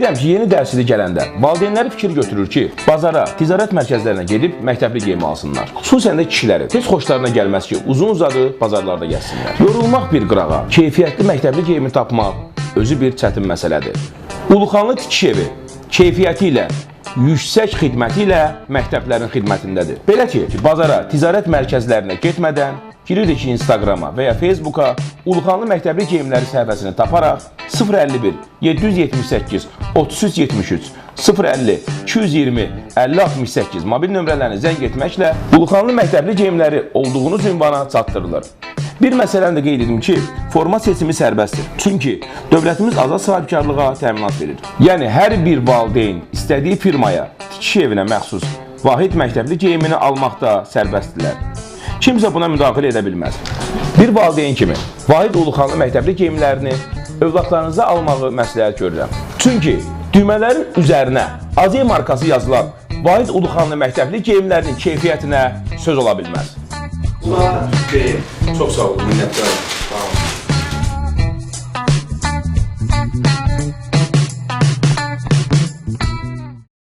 Deyirəm ki, yeni dərs ili gələndə valideynlər fikir götürür ki, bazara, ticarət mərkəzlərinə gedib məktəbli geyim alsınlar. Xüsusən də kişiləri. Heç xoşlarına gəlməz ki, uzun uzadı bazarlarda gəzsinlər. Yorulmaq bir qırağa, keyfiyyətli məktəbli geyimi tapmaq özü bir çətin məsələdir. Uluxanlı tikiş evi keyfiyyəti ilə yüksək xidməti ilə məktəblərin xidmətindədir. Belə ki, bazara, ticarət mərkəzlərinə getmədən giririk Instagrama və ya Facebooka Uluxanlı məktəbli geyimləri səhifəsini taparaq 051 778 3373 050 220 50 68 mobil nömrələrini zəng etməklə Uluxanlı məktəbli geyimləri olduğunuz ünvana çatdırılır. Bir məsələni də qeyd edim ki, forma seçimi sərbəstdir. Çünki dövlətimiz azad sahibkarlığa təminat verir. Yəni hər bir valideyn istədiyi firmaya, tikiş evinə məxsus vahid məktəbli geyimini almaqda sərbəstdirlər. Kimsə buna müdaxilə edə bilməz. Bir valideyn kimi Vahid Uluxanlı məktəbli geyimlərini övladlarınıza almağı məsləhət görürəm. Çünki düymələrin üzərinə AZ markası yazılan Vahid Uluxanlı məktəbli geyimlərinin keyfiyyətinə söz ola bilməz. Çox sağ olun, olun.